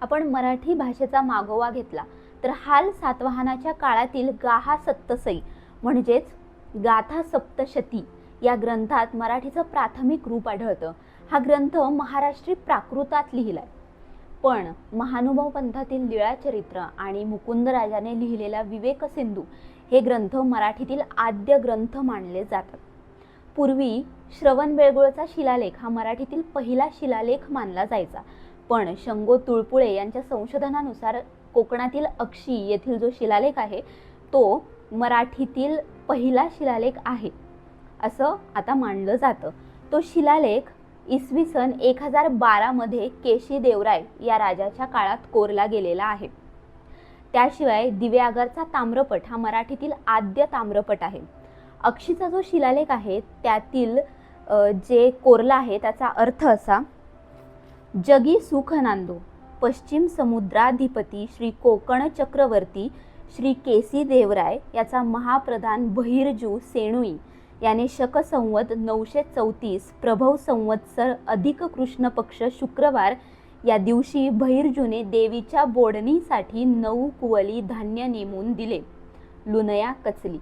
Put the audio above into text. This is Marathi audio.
आपण मराठी भाषेचा मागोवा घेतला तर हाल सातवाहनाच्या काळातील गाहा सप्तसई म्हणजेच गाथा सप्तशती या ग्रंथात मराठीचं प्राथमिक रूप आढळतं. हा ग्रंथ महाराष्ट्री प्राकृतात लिहिलाय. पण महानुभाव पंथातील लीळाचरित्र आणि मुकुंदराजाने लिहिलेला विवेक सिंधू हे ग्रंथ मराठीतील आद्य ग्रंथ मानले जातात. पूर्वी श्रवण बेळगोळचा शिलालेख हा मराठीतील पहिला शिलालेख मानला जायचा. पण शंगो तुळपुळे यांच्या संशोधनानुसार कोकणातील अक्षी येथील जो शिलालेख आहे तो मराठीतील पहिला शिलालेख आहे. असं आता मानलं जातं. तो शिलालेख इसवी सन एक हजार बारामध्ये केशी देवराय या राजाच्या काळात कोरला गेलेला आहे. त्याशिवाय दिव्यागरचा ताम्रपट हा मराठीतील आद्य ताम्रपट आहे. अक्षीचा जो शिलालेख आहे त्यातील जे कोरला आहे त्याचा अर्थ असा जगी सुख नांदो पश्चिम समुद्राधिपती श्री कोकण चक्रवर्ती श्री केसी देवराय याचा महाप्रधान बहिर्जू सेणुई याने शकसंवत नऊशे चौतीस प्रभव संवत्सर अधिक कृष्ण पक्ष शुक्रवार या दिवशी बहिर्जूने देवीच्या बोडणीसाठी नऊ कुवली धान्य नेमून दिले. लुनया कचली.